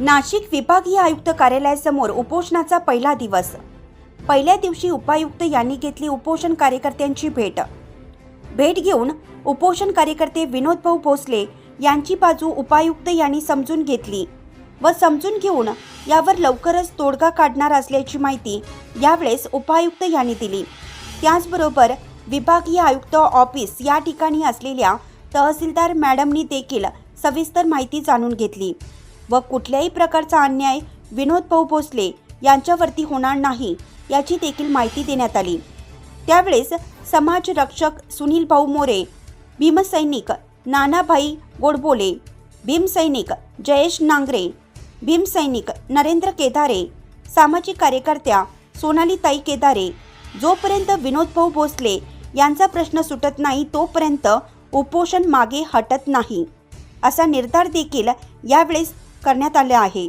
नाशिक विभागीय आयुक्त कार्यालयासमोर उपोषणाचा पहिला दिवस. पहिल्या दिवशी उपायुक्त यांनी घेतली उपोषण कार्यकर्त्यांची भेट. भेट घेऊन उपोषण कार्यकर्ते विनोद भाऊ भोसले यांची बाजू उपायुक्त यांनी समजून घेतली व समजून घेऊन यावर लवकरच तोडगा काढणार असल्याची माहिती यावेळेस उपायुक्त यांनी दिली. त्याचबरोबर विभागीय आयुक्त ऑफिस या ठिकाणी असलेल्या तहसीलदार मॅडमनी देखील सविस्तर माहिती जाणून घेतली. व कुठल्याही प्रकारचा अन्याय विनोद भाऊ भोसले यांच्यावरती होणार नाही याची देखील माहिती देण्यात आली. त्यावेळेस समाजरक्षक सुनील भाऊ मोरे भीमसैनिक नानाभाई गोडबोले भीमसैनिक जयेश नांगरे भीमसैनिक नरेंद्र केदारे सामाजिक कार्यकर्त्या सोनालीताई केदारे जोपर्यंत विनोदभाऊ भोसले यांचा प्रश्न सुटत नाही तोपर्यंत उपोषण मागे हटत नाही. असा निर्धार देखील यावेळेस करण्यात आले आहे.